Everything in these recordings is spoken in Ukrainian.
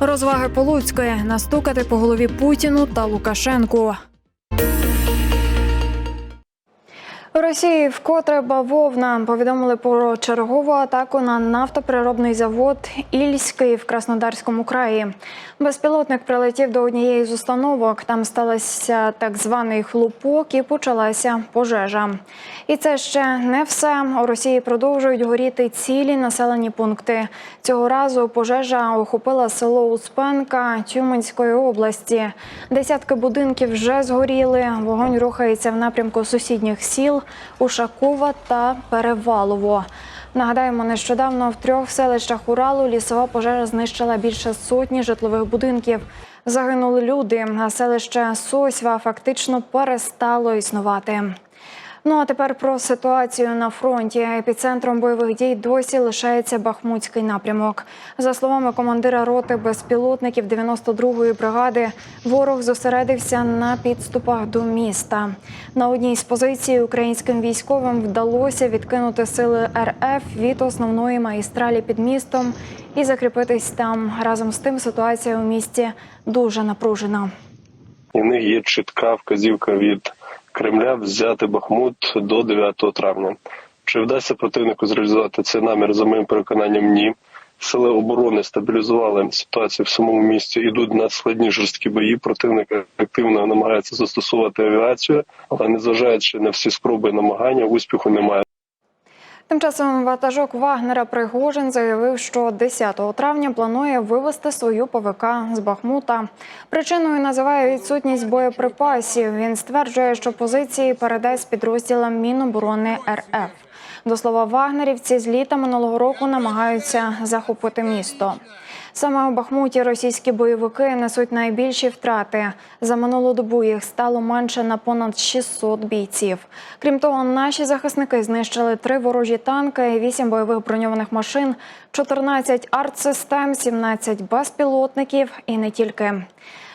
Розваги Полуцької настукати по голові Путіну та Лукашенку. Росії вкотре бавовна повідомили про чергову атаку на нафтопереробний завод Ільський в Краснодарському краї. Безпілотник прилетів до однієї з установок. Там сталося так званий хлопок і почалася пожежа. І це ще не все. У Росії продовжують горіти цілі населені пункти. Цього разу пожежа охопила село Успенка Тюменської області. Десятки будинків вже згоріли. Вогонь рухається в напрямку сусідніх сіл Ушакова та Перевалово. Нагадаємо, нещодавно в трьох селищах Уралу лісова пожежа знищила більше сотні житлових будинків. Загинули люди, а селище Сосьва фактично перестало існувати. Ну а тепер про ситуацію на фронті. Епіцентром бойових дій досі лишається Бахмутський напрямок. За словами командира роти безпілотників 92-ї бригади, ворог зосередився на підступах до міста. На одній з позицій українським військовим вдалося відкинути сили РФ від основної магістралі під містом і закріпитись там. Разом з тим ситуація у місті дуже напружена. У них є чітка вказівка від Кремля взяти Бахмут до 9 травня. Чи вдасться противнику зреалізувати цей намір за моїм переконанням? Ні. Сили оборони стабілізували ситуацію в самому місті. Ідуть на складні жорсткі бої. Противник активно намагається застосувати авіацію, але незважаючи на всі спроби і намагання, успіху немає. Тим часом ватажок Вагнера Пригожин заявив, що 10 травня планує вивести свою ПВК з Бахмута. Причиною називає відсутність боєприпасів. Він стверджує, що позиції передасть підрозділам Міноборони РФ. До слова, вагнерівці з літа минулого року намагаються захопити місто. Саме у Бахмуті російські бойовики несуть найбільші втрати. За минулу добу їх стало менше на понад 600 бійців. Крім того, наші захисники знищили три ворожі танки, 8 бойових броньованих машин, 14 артсистем, 17 безпілотників і не тільки.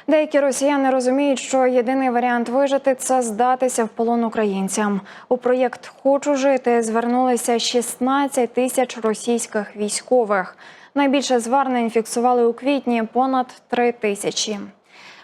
Деякі росіяни розуміють, що єдиний варіант вижити це здатися в полон українцям. У проєкт Хочу жити звернулися 16 тисяч російських військових. Найбільше звернень фіксували у квітні понад 3 тисячі.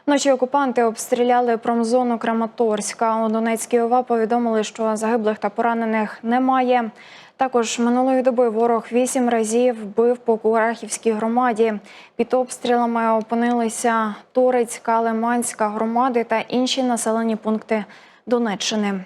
Вночі окупанти обстріляли промзону Краматорська. У Донецькій ОВА повідомили, що загиблих та поранених немає. Також минулої доби ворог вісім разів бив по Курахівській громаді. Під обстрілами опинилися Торецька, Лиманська громади та інші населені пункти Донеччини.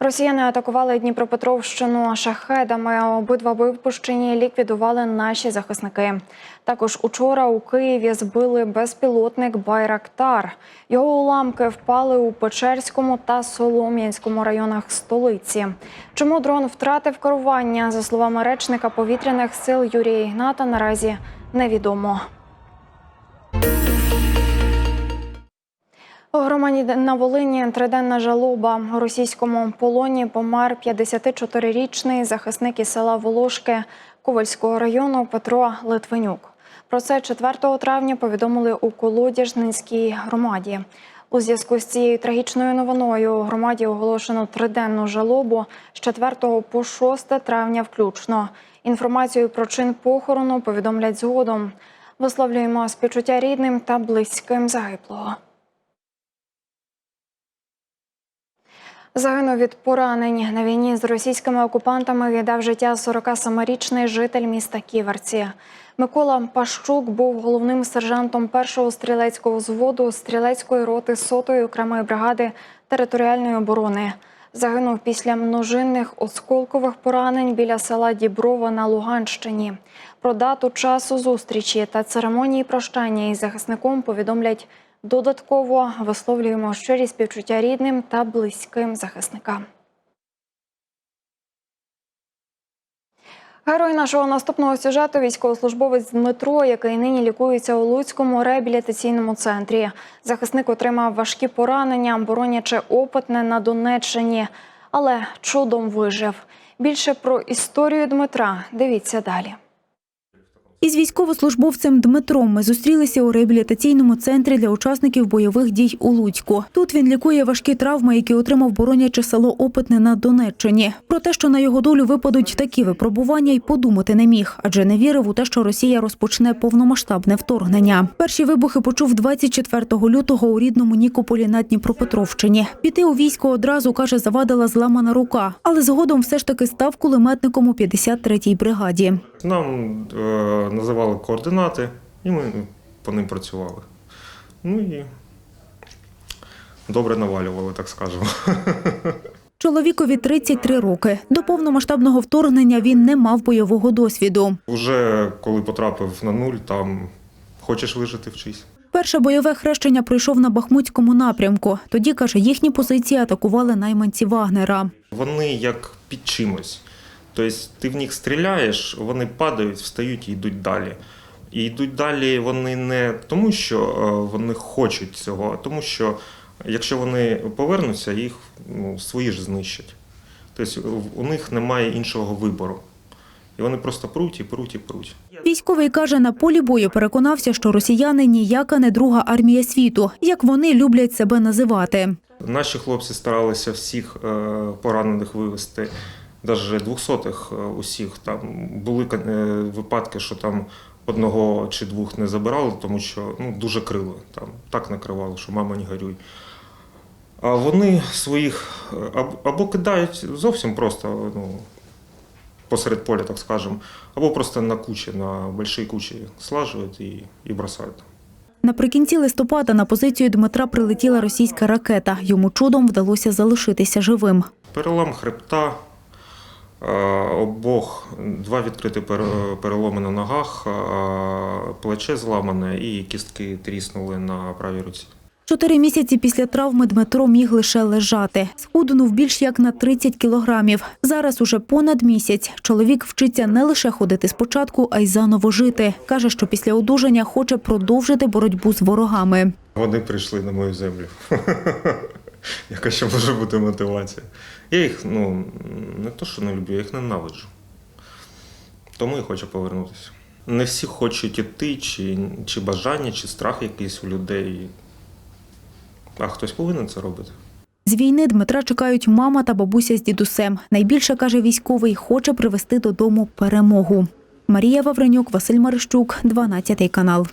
Росіяни атакували Дніпропетровщину шахедами. Обидва випущені ліквідували наші захисники. Також учора у Києві збили безпілотник Байрактар. Його уламки впали у Печерському та Солом'янському районах столиці. Чому дрон втратив керування? За словами речника повітряних сил Юрія Ігната, наразі невідомо. Громаді на Волині триденна жалоба. У російському полоні помер 54-річний захисник із села Волошки Ковальського району Петро Литвинюк. Про це 4 травня повідомили у Колодяжнинській громаді. У зв'язку з цією трагічною новиною у громаді оголошено триденну жалобу з 4 по 6 травня включно. Інформацію про чин похорону повідомлять згодом. Висловлюємо співчуття рідним та близьким загиблого. Загинув від поранень на війні з російськими окупантами. Віддав життя 47-річний житель міста Ківерці. Микола Пащук був головним сержантом першого стрілецького взводу стрілецької роти сотої окремої бригади територіальної оборони. Загинув після множинних осколкових поранень біля села Діброва на Луганщині. Про дату часу зустрічі та церемонії прощання із захисником повідомлять Додатково висловлюємо щирі співчуття рідним та близьким захисникам. Герой нашого наступного сюжету військовослужбовець Дмитро, який нині лікується у Луцькому реабілітаційному центрі. Захисник отримав важкі поранення, боронячи опитне на Донеччині, але чудом вижив. Більше про історію Дмитра дивіться далі. Із військовослужбовцем Дмитром ми зустрілися у реабілітаційному центрі для учасників бойових дій у Луцьку. Тут він лікує важкі травми, які отримав боронячи село Опитне на Донеччині. Про те, що на його долю випадуть такі випробування, й подумати не міг, адже не вірив у те, що Росія розпочне повномасштабне вторгнення. Перші вибухи почув 24 лютого у рідному Нікополі на Дніпропетровщині. Піти у військо одразу каже, завадила зламана рука, але згодом все ж таки став кулеметником у 53-й бригаді. Нам е, називали координати, і ми по ним працювали. Ну і добре навалювали, так скажемо. Чоловікові 33 роки. До повномасштабного вторгнення він не мав бойового досвіду. Уже коли потрапив на нуль, там хочеш вижити, вчись. Перше бойове хрещення пройшов на Бахмутському напрямку. Тоді, каже, їхні позиції атакували найманці Вагнера. Вони як під чимось. Тобто ти в них стріляєш, вони падають, встають і йдуть далі. І йдуть далі вони не тому, що е, вони хочуть цього, а тому, що якщо вони повернуться, їх ну, свої ж знищать. Тобто у них немає іншого вибору. І вони просто пруть і пруть і пруть. Військовий каже, на полі бою переконався, що росіяни ніяка не друга армія світу, як вони люблять себе називати. Наші хлопці старалися всіх е, поранених вивезти, навіть двохсотих е, усіх. Там були е, випадки, що там одного чи двох не забирали, тому що ну, дуже крили. Там так накривали, що мама не горюй. А вони своїх е, або кидають зовсім просто ну, посеред поля, так скажемо, або просто на кучі, на великій кучі слажують і, і бросають. Наприкінці листопада на позицію Дмитра прилетіла російська ракета. Йому чудом вдалося залишитися живим. Перелам хребта, обох, два відкриті пер- переломи на ногах, е, плече зламане і кістки тріснули на правій руці. Чотири місяці після травми Дмитро міг лише лежати. Схуднув більш як на 30 кілограмів. Зараз уже понад місяць. Чоловік вчиться не лише ходити спочатку, а й заново жити. Каже, що після одужання хоче продовжити боротьбу з ворогами. Вони прийшли на мою землю. Яка ще може бути мотивація? Я їх ну, не то, що не люблю, я їх ненавиджу. Тому і хочу повернутися. Не всі хочуть іти, чи, чи бажання, чи страх якийсь у людей. А хтось повинен це робити. З війни Дмитра чекають мама та бабуся з дідусем. Найбільше каже військовий, хоче привезти додому перемогу. Марія Вавренюк, Василь Марищук, 12 канал.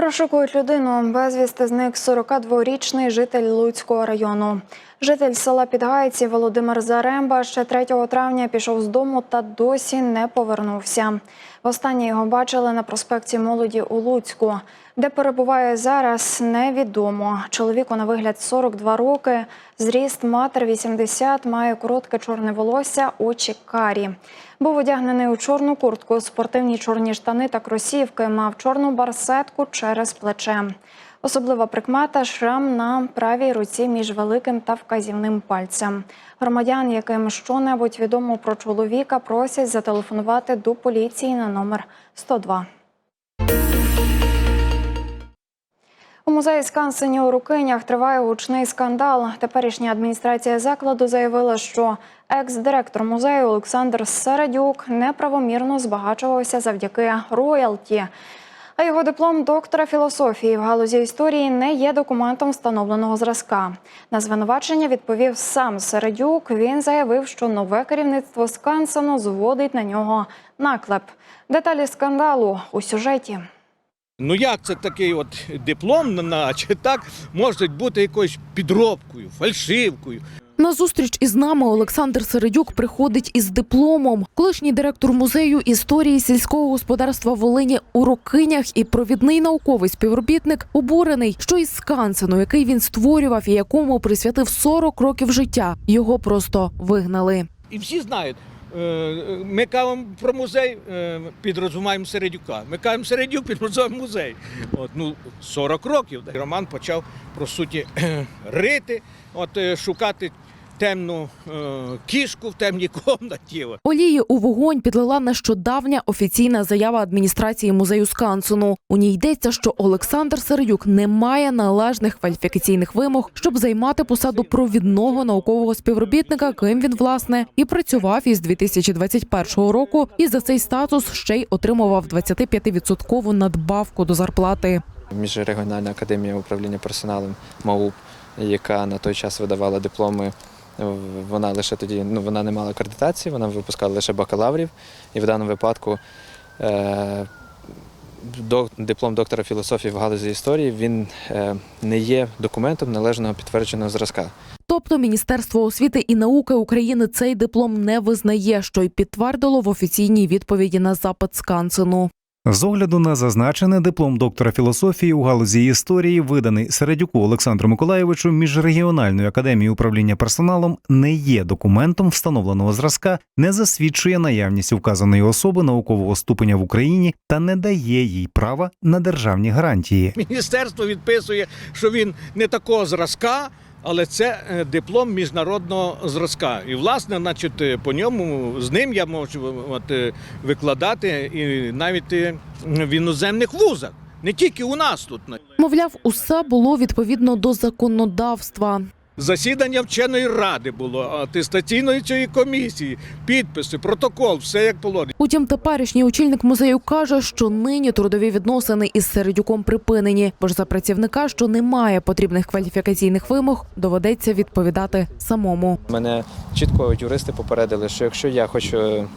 Розшукують людину. Безвісти зник 42-річний житель Луцького району. Житель села Підгайці Володимир Заремба ще 3 травня пішов з дому та досі не повернувся. Востаннє його бачили на проспекті молоді у Луцьку. Де перебуває зараз, невідомо. Чоловіку на вигляд 42 роки, зріст матер 80, має коротке чорне волосся, очі карі. Був одягнений у чорну куртку, спортивні чорні штани та кросівки, мав чорну барсетку через плече. Особлива прикмета шрам на правій руці між великим та вказівним пальцем. Громадян, яким щонебудь відомо про чоловіка, просять зателефонувати до поліції на номер 102. У музеї Скансені у Рукинях триває гучний скандал. Теперішня адміністрація закладу заявила, що екс-директор музею Олександр Середюк неправомірно збагачувався завдяки роялті. А його диплом доктора філософії в галузі історії не є документом встановленого зразка. На звинувачення відповів сам Середюк. Він заявив, що нове керівництво Скансену зводить на нього наклеп. Деталі скандалу у сюжеті. Ну як це такий от диплом, наче так, може бути якоюсь підробкою, фальшивкою. На зустріч із нами Олександр Середюк приходить із дипломом. Колишній директор музею історії сільського господарства Волині у Рокинях і провідний науковий співробітник обурений, що із Скансену, який він створював і якому присвятив 40 років життя, його просто вигнали. І всі знають. Е, Ми кажемо про музей, е, підрозумаємо Середюка. Ми кажемо Середюк, підрозумаємо музей. От, ну, 40 років. Роман почав, по суті, рити, от, е, шукати темну е, кішку в темній комнаті. Олії у вогонь підлила нещодавня офіційна заява адміністрації музею Скансену. У ній йдеться, що Олександр Середюк не має належних кваліфікаційних вимог, щоб займати посаду провідного наукового співробітника, ким він власне і працював із 2021 року. І за цей статус ще й отримував 25% надбавку до зарплати. Міжрегіональна академія управління персоналом МАУП, яка на той час видавала дипломи. Вона лише тоді ну вона не мала акредитації, вона випускала лише бакалаврів. І в даному випадку е, диплом доктора філософії в галузі історії він е, не є документом належного підтвердженого зразка. Тобто Міністерство освіти і науки України цей диплом не визнає, що й підтвердило в офіційній відповіді на запит Скансену. З огляду на зазначене диплом доктора філософії у галузі історії, виданий Середюку Олександру Миколаєвичу міжрегіональною академією управління персоналом, не є документом встановленого зразка, не засвідчує наявність вказаної особи наукового ступеня в Україні та не дає їй права на державні гарантії. Міністерство відписує, що він не такого зразка, але це е, диплом міжнародного зразка. І, власне, значить, е, по ньому з ним я можу от, е, викладати і навіть в іноземних вузах, не тільки у нас тут. Мовляв, усе було відповідно до законодавства. Засідання вченої ради було, атестаційної цієї комісії, підписи, протокол, все як положено. Утім, теперішній очільник музею каже, що нині трудові відносини із Середюком припинені, бо ж за працівника, що не має потрібних кваліфікаційних вимог, доведеться відповідати самому. Мене чітко юристи попередили, що якщо я хочу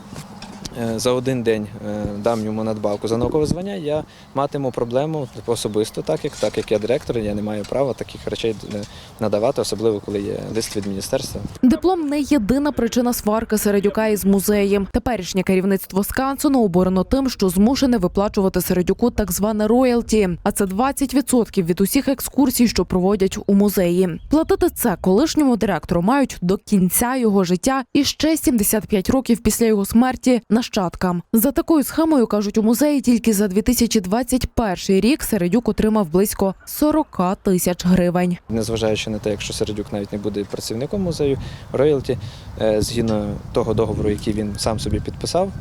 за один день е, дам йому надбавку за наукове звання, я матиму проблему особисто, так як так як я директор, я не маю права таких речей е, надавати, особливо коли є лист від міністерства. Диплом не єдина причина сварки Середюка із музеєм. Теперішнє керівництво Скансену обурено тим, що змушене виплачувати Середюку так зване роялті, а це 20% від усіх екскурсій, що проводять у музеї. Платити це колишньому директору мають до кінця його життя і ще 75 років після його смерті нащадкам. За такою схемою кажуть у музеї, тільки за 2021 рік Середюк отримав близько 40 тисяч гривень. Незважаючи на те, якщо Середюк навіть не буде працівником музею, роялті, е, згідно того договору, який він сам собі підписав,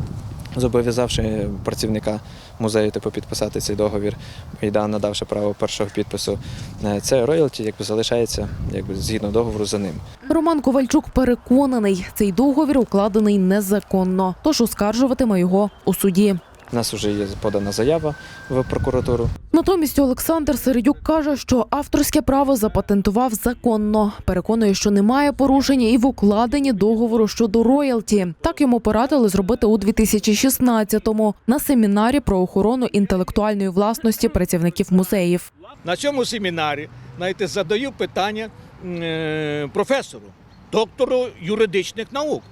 зобов'язавши працівника музею типу підписати цей договір Майдан надавши право першого підпису, е, це роялті якби залишається якби згідно договору за ним. Роман Ковальчук переконаний, цей договір укладений незаконно, тож оскаржуватиме його у суді. У нас вже є подана заява в прокуратуру. Натомість Олександр Середюк каже, що авторське право запатентував законно. Переконує, що немає порушення і в укладенні договору щодо роялті. Так йому порадили зробити у 2016-му на семінарі про охорону інтелектуальної власності працівників музеїв. На цьому семінарі знаєте, задаю питання е, професору, доктору юридичних наук.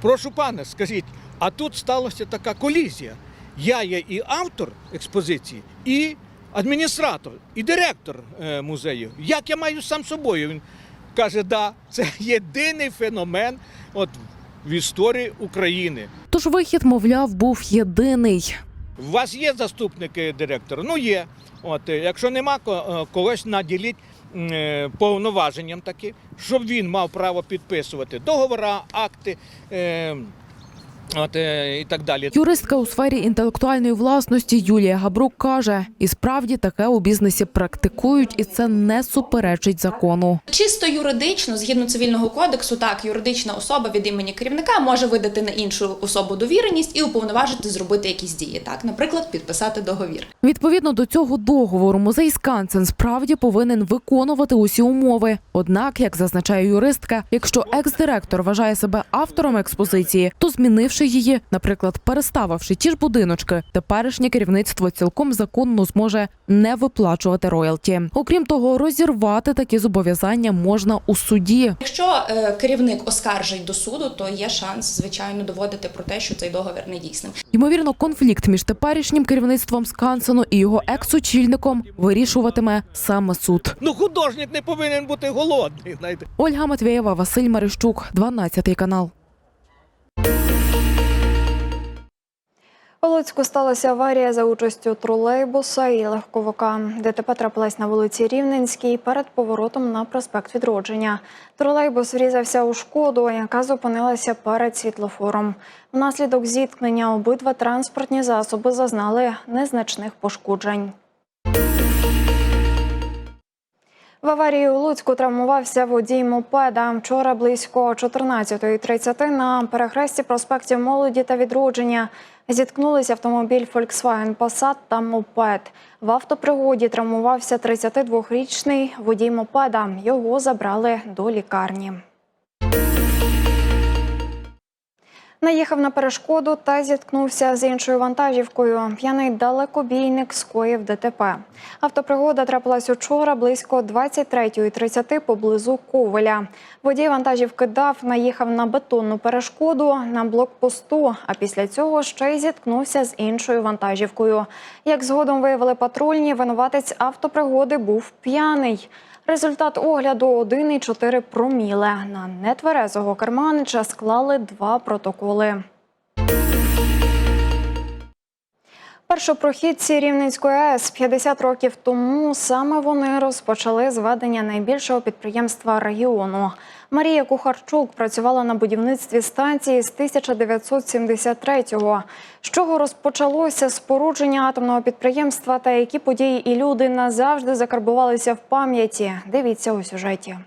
Прошу пане, скажіть, а тут сталася така колізія. Я є і автор експозиції, і адміністратор, і директор е, музею. Як я маю сам собою? Він каже, да, це єдиний феномен от, в історії України. Тож вихід, мовляв, був єдиний. У вас є заступники директора? Ну є. От, е, якщо нема е, когось наділіть повноваженням таки, щоб він мав право підписувати договори, акти от, е, і так далі. Юристка у сфері інтелектуальної власності Юлія Габрук каже, і справді таке у бізнесі практикують, і це не суперечить закону. Чисто юридично, згідно цивільного кодексу, так юридична особа від імені керівника може видати на іншу особу довіреність і уповноважити зробити якісь дії. Так, наприклад, підписати договір. Відповідно до цього договору, музей Скансен справді повинен виконувати усі умови. Однак, як зазначає юристка, якщо екс-директор вважає себе автором експозиції, то змінивши її, наприклад, переставивши ті ж будиночки, теперішнє керівництво цілком законно зможе не виплачувати роялті. Окрім того, розірвати такі зобов'язання можна у суді. Якщо е, керівник оскаржить до суду, то є шанс, звичайно, доводити про те, що цей договір недійсним. Ймовірно, конфлікт між теперішнім керівництвом Скансену і його екс-очільником вирішуватиме саме суд. Ну, художник не повинен бути голодний. Знаєте. Ольга Матвєєва, Василь Марищук, 12 канал. У Луцьку сталася аварія за участю тролейбуса і легковика. ДТП трапилась на вулиці Рівненській перед поворотом на проспект Відродження. Тролейбус врізався у шкоду, яка зупинилася перед світлофором. Внаслідок зіткнення обидва транспортні засоби зазнали незначних пошкоджень. В аварії у Луцьку травмувався водій мопеда. Вчора близько 14.30 на перехресті проспектів Молоді та Відродження зіткнулися автомобіль Volkswagen Passat та мопед. В автопригоді травмувався 32-річний водій мопеда. Його забрали до лікарні. Наїхав на перешкоду та зіткнувся з іншою вантажівкою. П'яний далекобійник скоїв ДТП. Автопригода трапилась учора близько 23.30 поблизу Ковеля. Водій вантажівки ДАФ наїхав на бетонну перешкоду на блокпосту, а після цього ще й зіткнувся з іншою вантажівкою. Як згодом виявили патрульні, винуватець автопригоди був п'яний. Результат огляду 1,4 проміле. На нетверезого керманича склали два протоколи. Першопрохідці Рівненської АЕС 50 років тому саме вони розпочали зведення найбільшого підприємства регіону. Марія Кухарчук працювала на будівництві станції з 1973-го. З чого розпочалося спорудження атомного підприємства та які події і люди назавжди закарбувалися в пам'яті. Дивіться у сюжеті.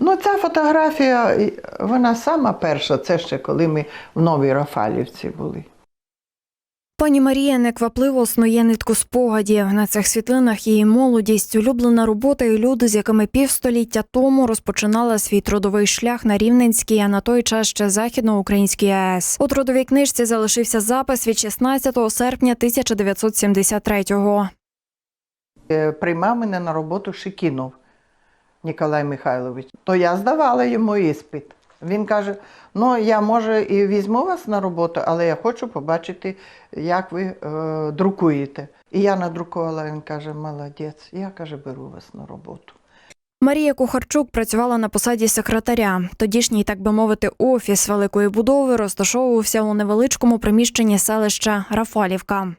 Ну, ця фотографія, вона сама перша, це ще коли ми в Новій Рафалівці були. Пані Марія неквапливо снує нитку спогадів. На цих світлинах її молодість, улюблена робота і люди, з якими півстоліття тому розпочинала свій трудовий шлях на Рівненській, а на той час ще західноукраїнській АЕС. У трудовій книжці залишився запис від 16 серпня 1973-го. Е, Приймав мене на роботу Шикінов Ніколай Михайлович. То я здавала йому іспит. Він каже: ну я може і візьму вас на роботу, але я хочу побачити, як ви е, друкуєте. І я надрукувала, він каже, молодець, я каже, беру вас на роботу. Марія Кухарчук працювала на посаді секретаря. Тодішній, так би мовити, офіс великої будови розташовувався у невеличкому приміщенні селища Рафалівка.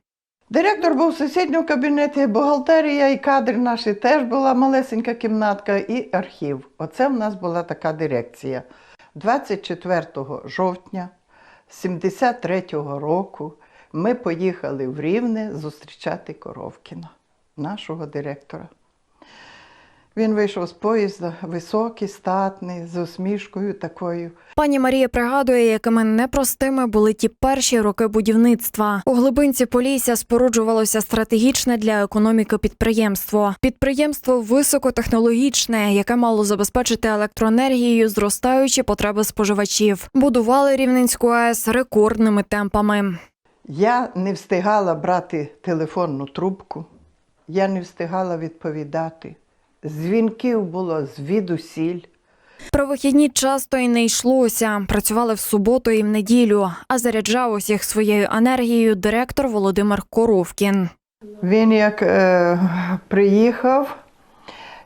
Директор був в сусідньому кабінеті, бухгалтерія і кадри наші теж була малесенька кімнатка і архів. Оце в нас була така дирекція. 24 жовтня 73-го року ми поїхали в Рівне зустрічати Коровкіна, нашого директора. Він вийшов з поїзда, високий, статний, з усмішкою такою. Пані Марія пригадує, якими непростими були ті перші роки будівництва. У глибинці Полісся споруджувалося стратегічне для економіки підприємство. Підприємство високотехнологічне, яке мало забезпечити електроенергією зростаючі потреби споживачів. Будували Рівненську АЕС рекордними темпами. Я не встигала брати телефонну трубку, я не встигала відповідати. Дзвінків було звідусіль. Про вихідні часто і не йшлося. Працювали в суботу і в неділю, а заряджав усіх своєю енергією директор Володимир Коровкін. Він як е, приїхав,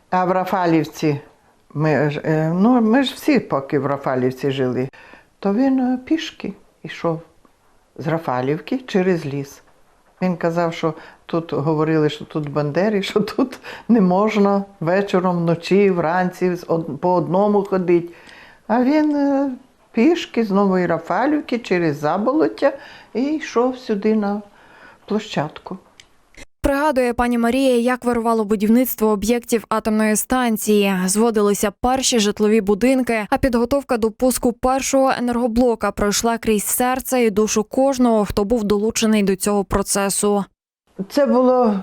а в Рафалівці, ми, ж, е, ну, ми ж всі поки в Рафалівці жили, то він е, пішки йшов з Рафалівки через ліс. Він казав, що тут говорили, що тут бандери, що тут не можна вечором, вночі, вранці по одному ходити. А він е, пішки з Нової Рафалівки через заболоття і йшов сюди на площадку. Пригадує пані Марія, як вирувало будівництво об'єктів атомної станції. Зводилися перші житлові будинки, а підготовка до пуску першого енергоблока пройшла крізь серце і душу кожного, хто був долучений до цього процесу. Це було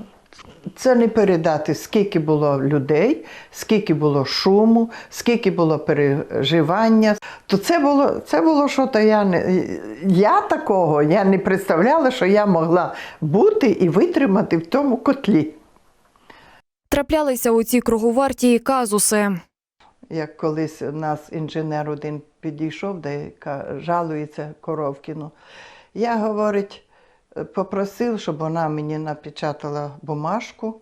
це не передати, скільки було людей, скільки було шуму, скільки було переживання. То це було, це було що то я не я такого я не представляла, що я могла бути і витримати в тому котлі. Траплялися у цій круговарті і казуси. Як колись у нас інженер один підійшов, де жалується Коровкіну. Я, говорить, попросив, щоб вона мені напечатала бумажку,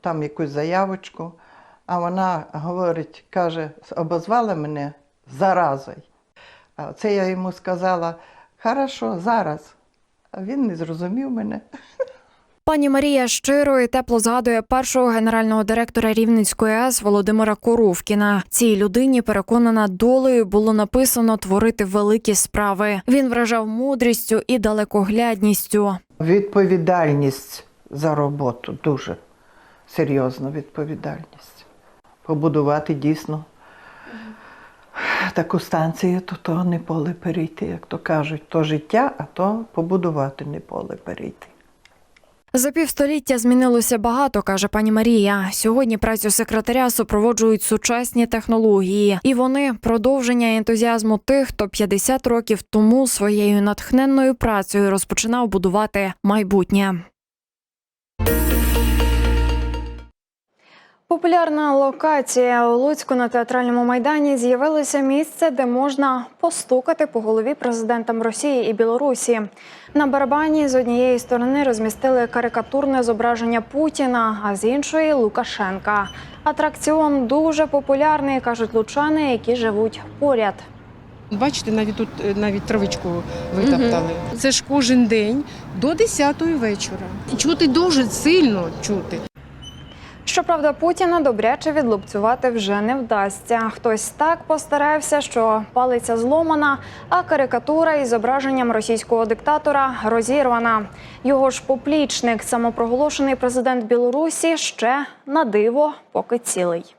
там якусь заявочку. А вона говорить, каже, обозвала мене заразою. А це я йому сказала, хорошо, зараз. А він не зрозумів мене. Пані Марія щиро і тепло згадує першого генерального директора Рівненської АЕС Володимира Корувкіна. Цій людині переконана долею було написано творити великі справи. Він вражав мудрістю і далекоглядністю. Відповідальність за роботу дуже серйозна відповідальність. Побудувати дійсно таку станцію, то то не поле перейти, як то кажуть, то життя, а то побудувати не поле перейти. За півстоліття змінилося багато, каже пані Марія. Сьогодні працю секретаря супроводжують сучасні технології, і вони продовження ентузіазму тих, хто 50 років тому своєю натхненною працею розпочинав будувати майбутнє. Популярна локація у Луцьку на театральному майдані з'явилося місце, де можна постукати по голові президентам Росії і Білорусі. На барабані з однієї сторони розмістили карикатурне зображення Путіна, а з іншої Лукашенка. Атракціон дуже популярний, кажуть лучани, які живуть поряд. Бачите, навіть тут е, навіть травичку витоптали. Це ж кожен день до 10-ї вечора. Чути дуже сильно чути. Щоправда, Путіна добряче відлупцювати вже не вдасться. Хтось так постарався, що палиця зломана, а карикатура із зображенням російського диктатора розірвана. Його ж поплічник, самопроголошений президент Білорусі, ще на диво поки цілий.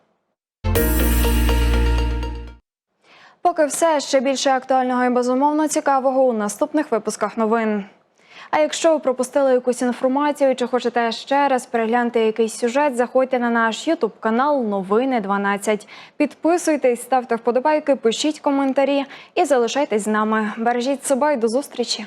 Поки все ще більше актуального і безумовно цікавого у наступних випусках новин. А якщо ви пропустили якусь інформацію чи хочете ще раз переглянути якийсь сюжет, заходьте на наш Ютуб канал Новини 12. Підписуйтесь, ставте вподобайки, пишіть коментарі і залишайтесь з нами. Бережіть себе і до зустрічі.